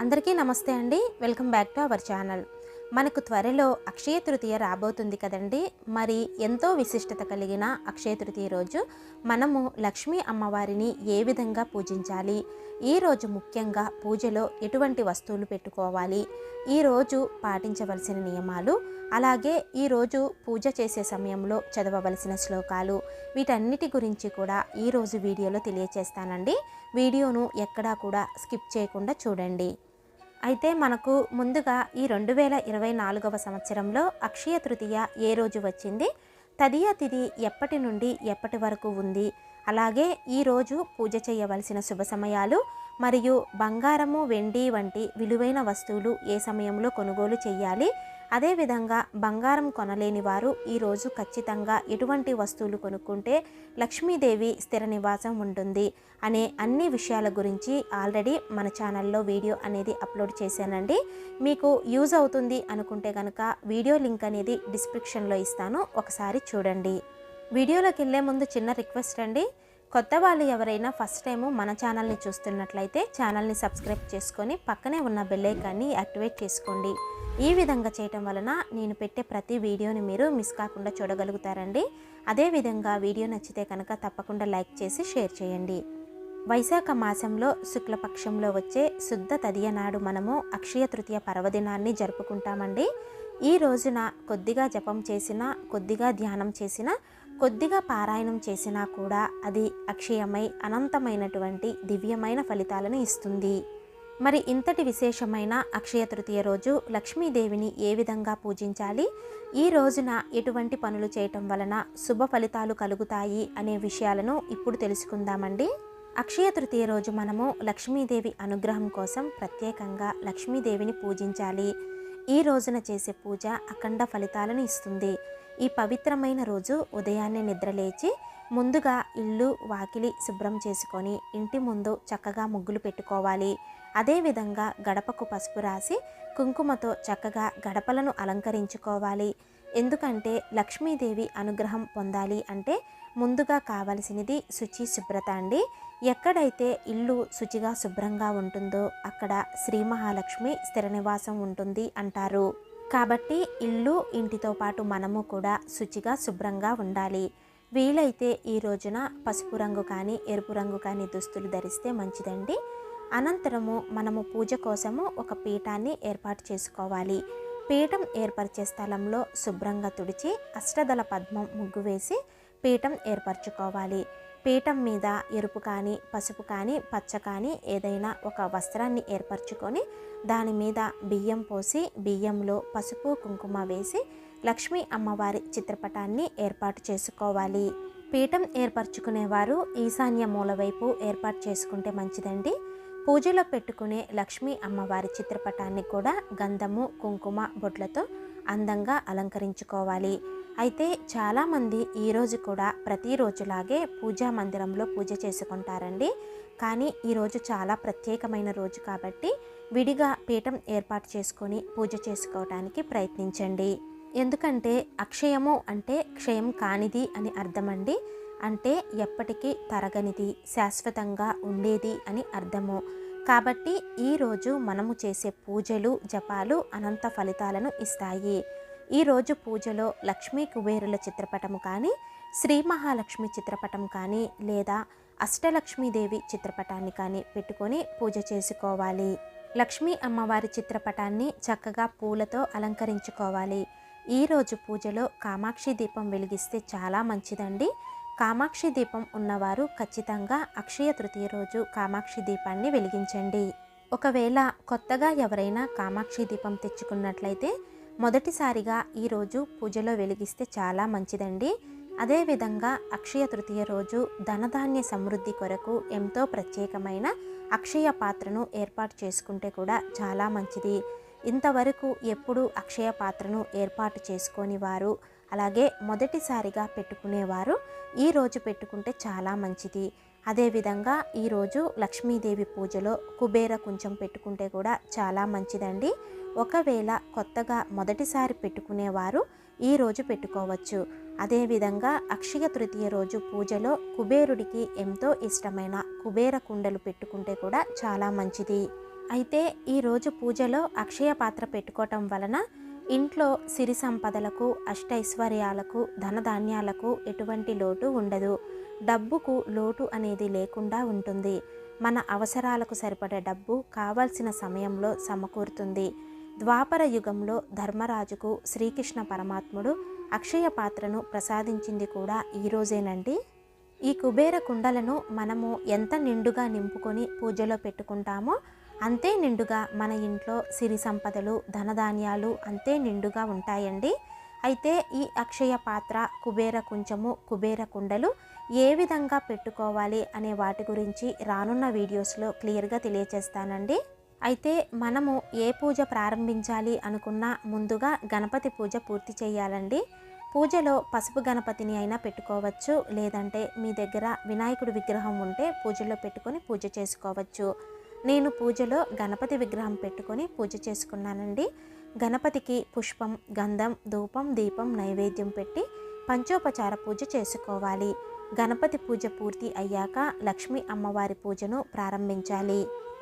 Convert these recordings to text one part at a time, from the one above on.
అందరికీ నమస్తే అండి. Welcome back to our channel. మనకు త్వరలో అక్షయ తృతీయ రాబోతుంది కదండి. మరి ఎంతో విశిష్టత కలిగిన అక్షయ తృతీయ రోజు మనము లక్ష్మీ అమ్మవారిని ఏ విధంగా పూజించాలి? ఈ రోజు ముఖ్యంగా పూజలో ఎటువంటి వస్తువులు పెట్టుకోవాలి? ఈ రోజు పాటించవలసిన నియమాలు అలాగే ఈరోజు పూజ చేసే సమయంలో చదవవలసిన శ్లోకాలు వీటన్నిటి గురించి కూడా ఈరోజు వీడియోలో తెలియచేస్తానండి. వీడియోను ఎక్కడా కూడా స్కిప్ చేయకుండా చూడండి. అయితే మనకు ముందుగా ఈ రెండు వేల ఇరవై నాలుగవ సంవత్సరంలో అక్షయ తృతీయ ఏ రోజు వచ్చింది? తదియ తిథి ఎప్పటి నుండి ఎప్పటి వరకు ఉంది? అలాగే ఈరోజు పూజ చేయవలసిన శుభ సమయాలు మరియు బంగారము వెండి వంటి విలువైన వస్తువులు ఏ సమయంలో కొనుగోలు చేయాలి? అదేవిధంగా బంగారం కొనలేని వారు ఈరోజు ఖచ్చితంగా ఎటువంటి వస్తువులు కొనుక్కుంటే లక్ష్మీదేవి స్థిర నివాసం ఉంటుంది అనే అన్ని విషయాల గురించి ఆల్రెడీ మన ఛానల్లో వీడియో అనేది అప్లోడ్ చేశానండి. మీకు యూజ్ అవుతుంది అనుకుంటే కనుక వీడియో లింక్ అనేది డిస్క్రిప్షన్లో ఇస్తాను. ఒకసారి చూడండి. వీడియోలోకి వెళ్ళే ముందు చిన్న రిక్వెస్ట్ అండి. కొత్త వాళ్ళు ఎవరైనా ఫస్ట్ టైము మన ఛానల్ని చూస్తున్నట్లయితే ఛానల్ని సబ్స్క్రైబ్ చేసుకొని పక్కనే ఉన్న బెల్లైకాన్ని యాక్టివేట్ చేసుకోండి. ఈ విధంగా చేయటం వలన నేను పెట్టే ప్రతి వీడియోని మీరు మిస్ కాకుండా చూడగలుగుతారండి. అదేవిధంగా వీడియో నచ్చితే కనుక తప్పకుండా లైక్ చేసి షేర్ చేయండి. వైశాఖ మాసంలో శుక్లపక్షంలో వచ్చే శుద్ధ తదియ నాడు మనము అక్షయ తృతీయ పర్వదినాన్ని జరుపుకుంటామండి. ఈ రోజున కొద్దిగా జపం చేసినా కొద్దిగా ధ్యానం చేసినా కొద్దిగా పారాయణం చేసినా కూడా అది అక్షయమై అనంతమైనటువంటి దివ్యమైన ఫలితాలను ఇస్తుంది. మరి ఇంతటి విశేషమైన అక్షయ తృతీయ రోజు లక్ష్మీదేవిని ఏ విధంగా పూజించాలి? ఈ రోజున ఎటువంటి పనులు చేయటం వలన శుభ ఫలితాలు కలుగుతాయి అనే విషయాలను ఇప్పుడు తెలుసుకుందామండి. అక్షయ తృతీయ రోజు మనము లక్ష్మీదేవి అనుగ్రహం కోసం ప్రత్యేకంగా లక్ష్మీదేవిని పూజించాలి. ఈ రోజున చేసే పూజ అఖండ ఫలితాలను ఇస్తుంది. ఈ పవిత్రమైన రోజు ఉదయాన్నే నిద్రలేచి ముందుగా ఇల్లు వాకిలి శుభ్రం చేసుకొని ఇంటి ముందు చక్కగా ముగ్గులు పెట్టుకోవాలి. అదేవిధంగా గడపకు పసుపు రాసి కుంకుమతో చక్కగా గడపలను అలంకరించుకోవాలి. ఎందుకంటే లక్ష్మీదేవి అనుగ్రహం పొందాలి అంటే ముందుగా కావలసినది శుచి శుభ్రత అండి. ఎక్కడైతే ఇల్లు శుచిగా శుభ్రంగా ఉంటుందో అక్కడ శ్రీ మహాలక్ష్మి స్థిర నివాసం ఉంటుంది అంటారు. కాబట్టి ఇల్లు ఇంటితో పాటు మనము కూడా శుచిగా శుభ్రంగా ఉండాలి. వీలైతే ఈ రోజున పసుపు రంగు కానీ ఎరుపు రంగు కానీ దుస్తులు ధరిస్తే మంచిదండి. అనంతరము మనము పూజ కోసము ఒక పీఠాన్ని ఏర్పాటు చేసుకోవాలి. పీఠం ఏర్పరిచే స్థలంలో శుభ్రంగా తుడిచి అష్టదళ పద్మం ముగ్గు వేసి పీఠం ఏర్పరచుకోవాలి. పీఠం మీద ఎరుపు కానీ పసుపు కానీ పచ్చ కానీ ఏదైనా ఒక వస్త్రాన్ని ఏర్పరచుకొని దాని మీద బియ్యం పోసి బియ్యంలో పసుపు కుంకుమ వేసి లక్ష్మీ అమ్మవారి చిత్రపటాన్ని ఏర్పాటు చేసుకోవాలి. పీఠం ఏర్పరచుకునేవారు ఈశాన్య మూల వైపు ఏర్పాటు చేసుకుంటే మంచిదండి. పూజలో పెట్టుకునే లక్ష్మీ అమ్మవారి చిత్రపటాన్ని కూడా గంధము కుంకుమ బొట్లతో అందంగా అలంకరించుకోవాలి. అయితే చాలామంది ఈరోజు కూడా ప్రతిరోజులాగే పూజా మందిరంలో పూజ చేసుకుంటారండి. కానీ ఈరోజు చాలా ప్రత్యేకమైన రోజు కాబట్టి విడిగా పీఠం ఏర్పాటు చేసుకొని పూజ చేసుకోవడానికి ప్రయత్నించండి. ఎందుకంటే అక్షయము అంటే క్షయం కానిది అని అర్థమండి. అంటే ఎప్పటికీ తరగనిది శాశ్వతంగా ఉండేది అని అర్థము. కాబట్టి ఈరోజు మనము చేసే పూజలు జపాలు అనంత ఫలితాలను ఇస్తాయి. ఈరోజు పూజలో లక్ష్మీ కుబేరుల చిత్రపటము కానీ శ్రీ మహాలక్ష్మి చిత్రపటం కానీ లేదా అష్టలక్ష్మీదేవి చిత్రపటాన్ని కానీ పెట్టుకొని పూజ చేసుకోవాలి. లక్ష్మీ అమ్మవారి చిత్రపటాన్ని చక్కగా పూలతో అలంకరించుకోవాలి. ఈరోజు పూజలో కామాక్షి దీపం వెలిగిస్తే చాలా మంచిదండి. కామాక్షి దీపం ఉన్నవారు ఖచ్చితంగా అక్షయ తృతీయ రోజు కామాక్షి దీపాన్ని వెలిగించండి. ఒకవేళ కొత్తగా ఎవరైనా కామాక్షి దీపం తెచ్చుకున్నట్లయితే మొదటిసారిగా ఈరోజు పూజలో వెలిగిస్తే చాలా మంచిదండి. అదేవిధంగా అక్షయ తృతీయ రోజు ధనధాన్య సమృద్ధి కొరకు ఎంతో ప్రత్యేకమైన అక్షయ పాత్రను ఏర్పాటు చేసుకుంటే కూడా చాలా మంచిది. ఇంతవరకు ఎప్పుడూ అక్షయ పాత్రను ఏర్పాటు చేసుకొని వారు అలాగే మొదటిసారిగా పెట్టుకునేవారు. ఈరోజు పెట్టుకుంటే చాలా మంచిది. అదేవిధంగా ఈరోజు లక్ష్మీదేవి పూజలో కుబేర కొంచెం పెట్టుకుంటే కూడా చాలా మంచిదండి. ఒకవేళ కొత్తగా మొదటిసారి పెట్టుకునేవారు ఈరోజు పెట్టుకోవచ్చు. అదేవిధంగా అక్షయ తృతీయ రోజు పూజలో కుబేరుడికి ఎంతో ఇష్టమైన కుబేర కుండలు పెట్టుకుంటే కూడా చాలా మంచిది. అయితే ఈరోజు పూజలో అక్షయ పాత్ర పెట్టుకోవటం వలన ఇంట్లో సిరి సంపదలకు అష్టైశ్వర్యాలకు ధనధాన్యాలకు ఎటువంటి లోటు ఉండదు. డబ్బుకు లోటు అనేది లేకుండా ఉంటుంది. మన అవసరాలకు సరిపడే డబ్బు కావాల్సిన సమయంలో సమకూరుతుంది. ద్వాపర యుగంలో ధర్మరాజుకు శ్రీకృష్ణ పరమాత్ముడు అక్షయ పాత్రను ప్రసాదించింది కూడా ఈరోజేనండి ఈ కుబేర కుండలను మనము ఎంత నిండుగా నింపుకొని పూజలో పెట్టుకుంటామో అంతే నిండుగా మన ఇంట్లో సిరి సంపదలు ధనధాన్యాలు అంతే నిండుగా ఉంటాయండి. అయితే ఈ అక్షయ పాత్ర కుబేర కుంచము కుబేర కుండలు ఏ విధంగా పెట్టుకోవాలి అనే వాటి గురించి రానున్న వీడియోస్లో క్లియర్గా తెలియచేస్తానండి. అయితే మనము ఏ పూజ ప్రారంభించాలి అనుకున్నా ముందుగా గణపతి పూజ పూర్తి చేయాలండి. పూజలో పసుపు గణపతిని అయినా పెట్టుకోవచ్చు లేదంటే మీ దగ్గర వినాయకుడి విగ్రహం ఉంటే పూజలో పెట్టుకొని పూజ చేసుకోవచ్చు. నేను పూజలో గణపతి విగ్రహం పెట్టుకొని పూజ చేసుకున్నానండి. గణపతికి పుష్పం గంధం ధూపం దీపం నైవేద్యం పెట్టి పంచోపచార పూజ చేసుకోవాలి. గణపతి పూజ పూర్తి అయ్యాక లక్ష్మీ అమ్మవారి పూజను ప్రారంభించాలి.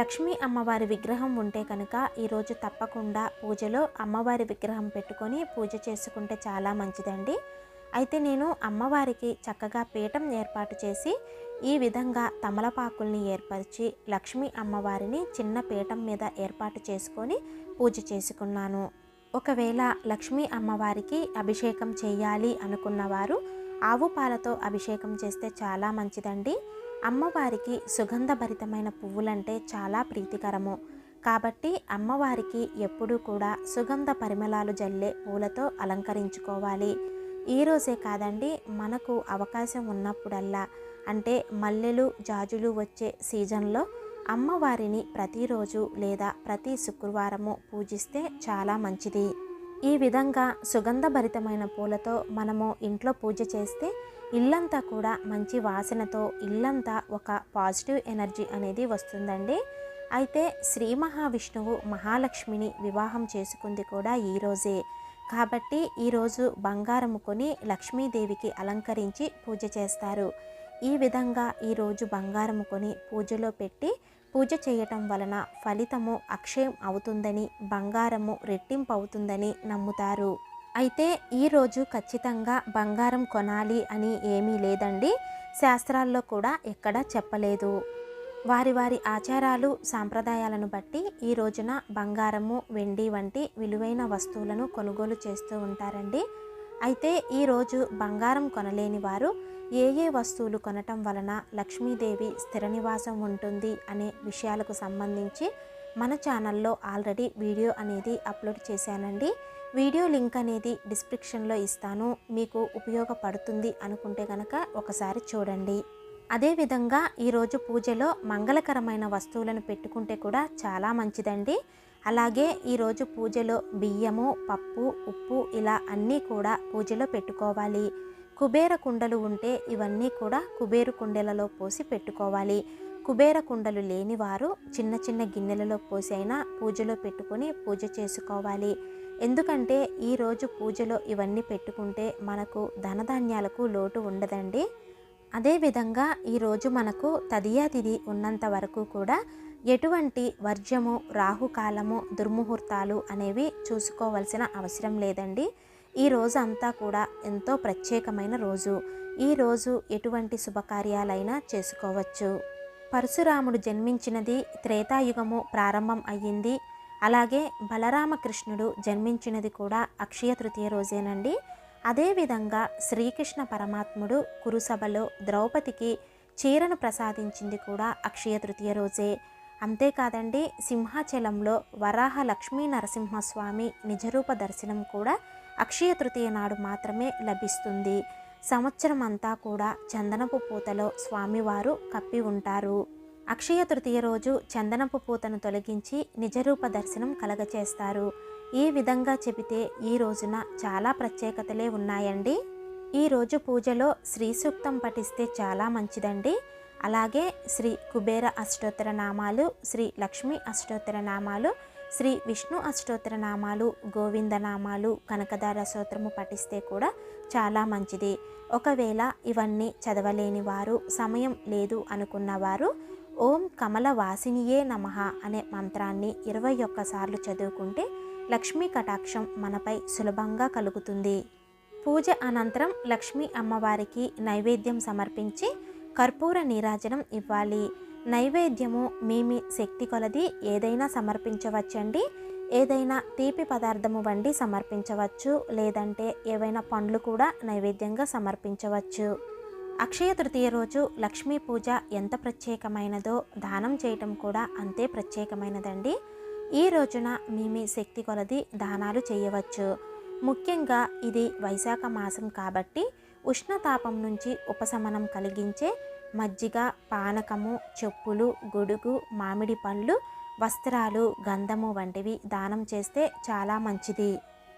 లక్ష్మీ అమ్మవారి విగ్రహం ఉంటే కనుక ఈరోజు తప్పకుండా పూజలో అమ్మవారి విగ్రహం పెట్టుకొని పూజ చేసుకుంటే చాలా మంచిదండి. అయితే నేను అమ్మవారికి చక్కగా పీఠం ఏర్పాటు చేసి ఈ విధంగా తమలపాకుల్ని ఏర్పరిచి లక్ష్మీ అమ్మవారిని చిన్న పీఠం మీద ఏర్పాటు చేసుకొని పూజ చేసుకున్నాను. ఒకవేళ లక్ష్మీ అమ్మవారికి అభిషేకం చేయాలి అనుకున్నవారు ఆవు పాలతో అభిషేకం చేస్తే చాలా మంచిదండి. అమ్మవారికి సుగంధభరితమైన పువ్వులంటే చాలా ప్రీతికరము. కాబట్టి అమ్మవారికి ఎప్పుడూ కూడా సుగంధ పరిమళాలు జల్లే పూలతో అలంకరించుకోవాలి. ఈరోజే కాదండి మనకు అవకాశం ఉన్నప్పుడల్లా అంటే మల్లెలు జాజులు వచ్చే సీజన్లో అమ్మవారిని ప్రతిరోజు లేదా ప్రతి శుక్రవారము పూజిస్తే చాలా మంచిది. ఈ విధంగా సుగంధభరితమైన పూలతో మనము ఇంట్లో పూజ చేస్తే ఇల్లంతా కూడా మంచి వాసనతో ఇల్లంతా ఒక పాజిటివ్ ఎనర్జీ అనేది వస్తుందండి. అయితే శ్రీ మహావిష్ణువు మహాలక్ష్మిని వివాహం చేసుకుంది కూడా ఈరోజే కాబట్టి ఈరోజు బంగారము కొని లక్ష్మీదేవికి అలంకరించి పూజ చేస్తారు. ఈ విధంగా ఈరోజు బంగారము కొని పూజలో పెట్టి పూజ చేయటం వలన ఫలితము అక్షయం అవుతుందని బంగారము రెట్టింపు అవుతుందని నమ్ముతారు. అయితే ఈరోజు ఖచ్చితంగా బంగారం కొనాలి అని ఏమీ లేదండి. శాస్త్రాల్లో కూడా ఎక్కడా చెప్పలేదు. వారి వారి ఆచారాలు సాంప్రదాయాలను బట్టి ఈ రోజున బంగారము వెండి వంటి విలువైన వస్తువులను కొనుగోలు చేస్తూ ఉంటారండి. అయితే ఈరోజు బంగారం కొనలేని వారు ఏ ఏ వస్తువులు కొనటం వలన లక్ష్మీదేవి స్థిర నివాసం ఉంటుంది అనే విషయాలకు సంబంధించి మన ఛానల్లో ఆల్రెడీ వీడియో అనేది అప్లోడ్ చేశానండి. వీడియో లింక్ అనేది డిస్క్రిప్షన్లో ఇస్తాను. మీకు ఉపయోగపడుతుంది అనుకుంటే కనుక ఒకసారి చూడండి. అదేవిధంగా ఈరోజు పూజలో మంగళకరమైన వస్తువులను పెట్టుకుంటే కూడా చాలా మంచిదండి. అలాగే ఈరోజు పూజలో బియ్యము పప్పు ఉప్పు ఇలా అన్నీ కూడా పూజలో పెట్టుకోవాలి. కుబేర కుండలు ఉంటే ఇవన్నీ కూడా కుబేరు కుండలలో పోసి పెట్టుకోవాలి. కుబేర కుండలు లేని వారు చిన్న చిన్న గిన్నెలలో పోసి అయినా పూజలో పెట్టుకొని పూజ చేసుకోవాలి. ఎందుకంటే ఈరోజు పూజలో ఇవన్నీ పెట్టుకుంటే మనకు ధనధాన్యాలకు లోటు ఉండదండి. అదేవిధంగా ఈరోజు మనకు తదియా తిథి ఉన్నంత వరకు కూడా ఎటువంటి వర్జ్యము రాహుకాలము దుర్ముహూర్తాలు అనేవి చూసుకోవాల్సిన అవసరం లేదండి. ఈ రోజు అంతా కూడా ఎంతో ప్రత్యేకమైన రోజు. ఈ రోజు ఎటువంటి శుభకార్యాలైనా చేసుకోవచ్చు. పరశురాముడు జన్మించినది త్రేతాయుగము ప్రారంభం అయ్యింది. అలాగే బలరామకృష్ణుడు జన్మించినది కూడా అక్షయ తృతీయ రోజేనండి. అదేవిధంగా శ్రీకృష్ణ పరమాత్ముడు కురుసభలో ద్రౌపదికి చీరను ప్రసాదించింది కూడా అక్షయ తృతీయ రోజే. అంతేకాదండి సింహాచలంలో వరాహ లక్ష్మీ నరసింహస్వామి నిజరూప దర్శనం కూడా అక్షయ తృతీయ నాడు మాత్రమే లభిస్తుంది. సంవత్సరం అంతా కూడా చందనపు పూతలో స్వామివారు కప్పి ఉంటారు. అక్షయ తృతీయ రోజు చందనపు పూతను తొలగించి నిజరూప దర్శనం కలగచేస్తారు. ఈ విధంగా చెబితే ఈ రోజున చాలా ప్రత్యేకతలే ఉన్నాయండి? ఈ రోజు పూజలో శ్రీ సూక్తం పఠిస్తే చాలా మంచిదండి. అలాగే శ్రీ కుబేర అష్టోత్తర నామాలు శ్రీ లక్ష్మీ అష్టోత్తర నామాలు శ్రీ విష్ణు అష్టోత్తర నామాలు గోవింద నామాలు కనకదార స్తోత్రము పఠిస్తే కూడా చాలా మంచిది. ఒకవేళ ఇవన్నీ చదవలేని వారు సమయం లేదు అనుకున్నవారు ఓం కమల వాసినియే నమః అనే మంత్రాన్ని ఇరవై ఒక్కసార్లు చదువుకుంటే లక్ష్మీ కటాక్షం మనపై సులభంగా కలుగుతుంది. పూజ అనంతరం లక్ష్మీ అమ్మవారికి నైవేద్యం సమర్పించి కర్పూర నీరాజనం ఇవ్వాలి. నైవేద్యము మీ శక్తి కొలది ఏదైనా సమర్పించవచ్చండి. ఏదైనా తీపి పదార్థము వండి సమర్పించవచ్చు. లేదంటే ఏవైనా పండ్లు కూడా నైవేద్యంగా సమర్పించవచ్చు. అక్షయ తృతీయ రోజు లక్ష్మీ పూజ ఎంత ప్రత్యేకమైనదో దానం చేయటం కూడా అంతే ప్రత్యేకమైనదండి. ఈ రోజున మీ మీ శక్తి కొలది దానాలు చేయవచ్చు. ముఖ్యంగా ఇది వైశాఖ మాసం కాబట్టి ఉష్ణతాపం నుంచి ఉపశమనం కలిగించే మజ్జిగ పానకము చెప్పులు గొడుగు మామిడి పండ్లు వస్త్రాలు గంధము వంటివి దానం చేస్తే చాలా మంచిది.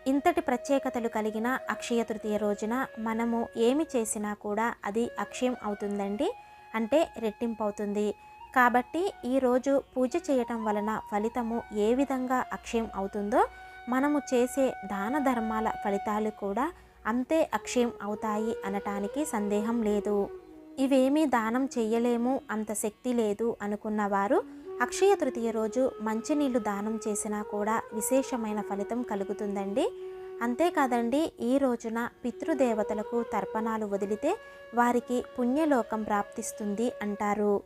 ఇంతటి ప్రత్యేకతలు కలిగిన అక్షయ తృతీయ రోజున మనము ఏమి చేసినా కూడా అది అక్షయం అవుతుందండి. అంటే రెట్టింపు అవుతుంది కాబట్టి ఈరోజు పూజ చేయటం వలన ఫలితము ఏ విధంగా అక్షయం అవుతుందో మనము చేసే దాన ధర్మాల ఫలితాలు కూడా అంతే అక్షయం అవుతాయి అనటానికి సందేహం లేదు. ఇవేమీ దానం చెయ్యలేము అంత శక్తి లేదు అనుకున్నవారు అక్షయ తృతీయ రోజు మంచినీళ్ళు దానం చేసినా కూడా విశేషమైన ఫలితం కలుగుతుందండి. అంతేకాదండి ఈ రోజున పితృదేవతలకు తర్పణాలు వదిలితే వారికి పుణ్యలోకం ప్రాప్తిస్తుంది అంటారు.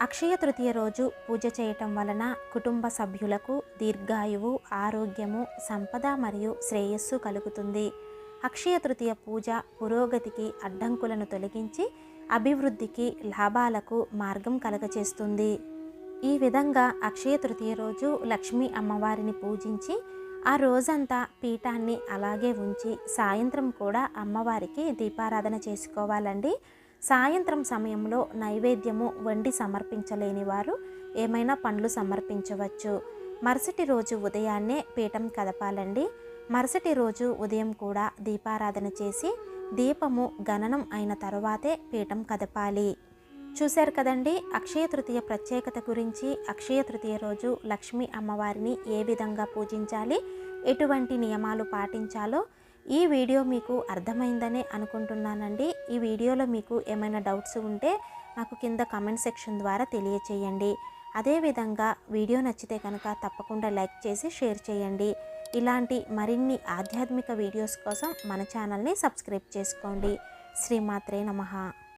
అక్షయ తృతీయ రోజు పూజ చేయటం వలన కుటుంబ సభ్యులకు దీర్ఘాయువు ఆరోగ్యము సంపద మరియు శ్రేయస్సు కలుగుతుంది. అక్షయ తృతీయ పూజ పురోగతికి అడ్డంకులను తొలగించి అభివృద్ధికి లాభాలకు మార్గం కలగచేస్తుంది. ఈ విధంగా అక్షయ తృతీయ రోజు లక్ష్మీ అమ్మవారిని పూజించి ఆ రోజంతా పీఠాన్ని అలాగే ఉంచి సాయంత్రం కూడా అమ్మవారికి దీపారాధన చేసుకోవాలండి. సాయంత్రం సమయంలో నైవేద్యము వండి సమర్పించలేని వారు ఏమైనా పండ్లు సమర్పించవచ్చు. మరుసటి రోజు ఉదయాన్నే పీఠం కదపాలండి. మరుసటి రోజు ఉదయం కూడా దీపారాధన చేసి దీపము గణనం అయిన తరువాతే పీఠం కదపాలి. చూశారు కదండి అక్షయ తృతీయ ప్రత్యేకత గురించి. అక్షయ తృతీయ రోజు లక్ష్మీ అమ్మవారిని ఏ విధంగా పూజించాలి ఎటువంటి నియమాలు పాటించాలో ఈ వీడియో మీకు అర్థమైందనే అనుకుంటున్నానండి. ఈ వీడియోలో మీకు ఏమైనా డౌట్స్ ఉంటే నాకు కింద కమెంట్ సెక్షన్ ద్వారా తెలియచేయండి. అదేవిధంగా వీడియో నచ్చితే కనుక తప్పకుండా లైక్ చేసి షేర్ చేయండి. ఇలాంటి మరిన్ని ఆధ్యాత్మిక వీడియోస్ కోసం మన ఛానల్ని సబ్స్క్రైబ్ చేసుకోండి. శ్రీమాత్రే నమః.